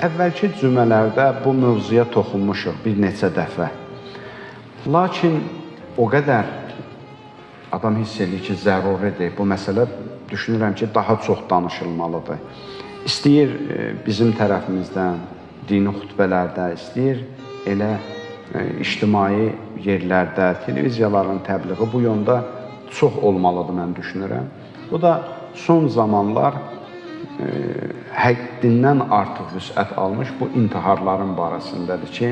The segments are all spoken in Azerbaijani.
əvvəlki cümələrdə bu mövzuya toxunmuşuq bir neçə dəfə. Lakin o qədər adam hiss edir ki, zəruridir. Bu məsələ düşünürəm ki, daha çox danışılmalıdır. İstəyir e, bizim tərəfimizdən dini xutbələrdə, istəyir elə e, ictimai yerlərdə, televiziyaların təbliği bu yonda çox olmalıdır mən düşünürəm. Bu da son zamanlar həddindən artıq vüsət almış bu intiharların barəsindədir ki,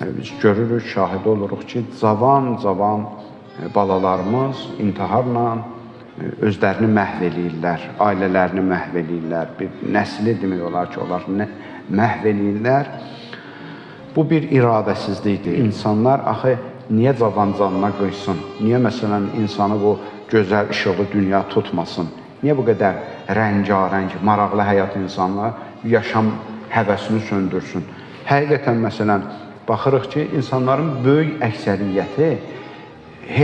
e, biz görürük, şahid oluruq ki, cavan-cavan e, balalarımız intiharla e, özlərini məhv eləyirlər, ailələrini məhv eləyirlər, bir nəsli demək olar ki, onlar nə məhv eləyirlər. Bu bir iradəsizlikdir. İnsanlar axı niyə cavan canına qoysun? Niyə məsələn insanı bu gözəl işıqlı dünya tutmasın? Niyə bu qədər rəngarəng, maraqlı həyat insanlar yaşam həvəsini söndürsün? Həqiqətən məsələn baxırıq ki, insanların böyük əksəriyyəti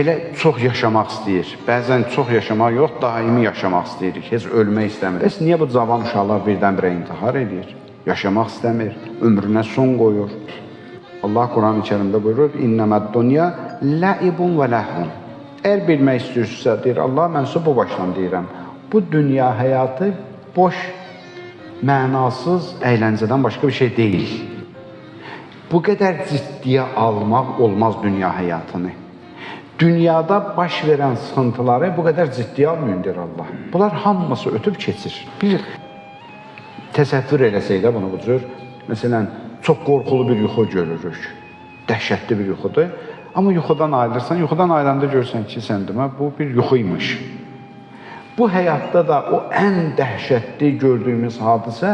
elə çox yaşamaq istəyir. Bəzən çox yaşamaq yox, daimi yaşamaq istəyirik. Heç ölmək istəmir. Bəs niyə bu cavan uşaqlar birdən-birə intihar edir? Yaşamaq istəmir, ömrünə son qoyur. Allah Quran-ı Kərimdə buyurur: "İnnemad-dunya la'ibun və lahun." Əgər bilmək istəyirsinizsə, deyir Allah, mən sizə bu başdan deyirəm. Bu dünya həyatı boş, mənasız əyləncədən başqa bir şey deyil. Bu qədər ciddiyə almaq olmaz dünya həyatını. Dünyada baş verən sıxıntıları bu qədər ciddiyə almayın deyir Allah. Bunlar hamısı ötüb keçir. Bir təsəvvür eləsək də bunu bu cür, məsələn, çox qorxulu bir yuxu görürük. Dəhşətli bir yuxudur. Amma yuxudan ayılırsan, yuxudan ayılanda görürsən ki, sən demə bu bir yuxu imiş. Bu həyatda da o ən dəhşətli gördüyümüz hadisə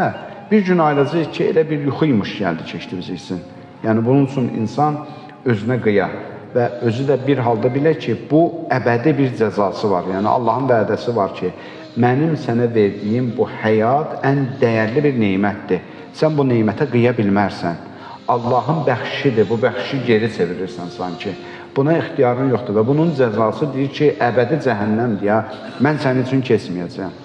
bir gün ayılacaq ki, elə bir yuxu imiş gəldi keçdi bizim üçün. Yəni bunun üçün insan özünə qıya və özü də bir halda bilə ki, bu əbədi bir cəzası var. Yəni Allahın vədəsi var ki, mənim sənə verdiyim bu həyat ən dəyərli bir nemətdir. Sən bu nemətə qıya bilmərsən. Allahın bəxşidir. Bu bəxşi geri çevirirsən sanki. Buna ixtiyarın yoxdur və bunun cəzası deyir ki, əbədi cəhənnəmdir ya. Mən sənin üçün keçməyəcəm.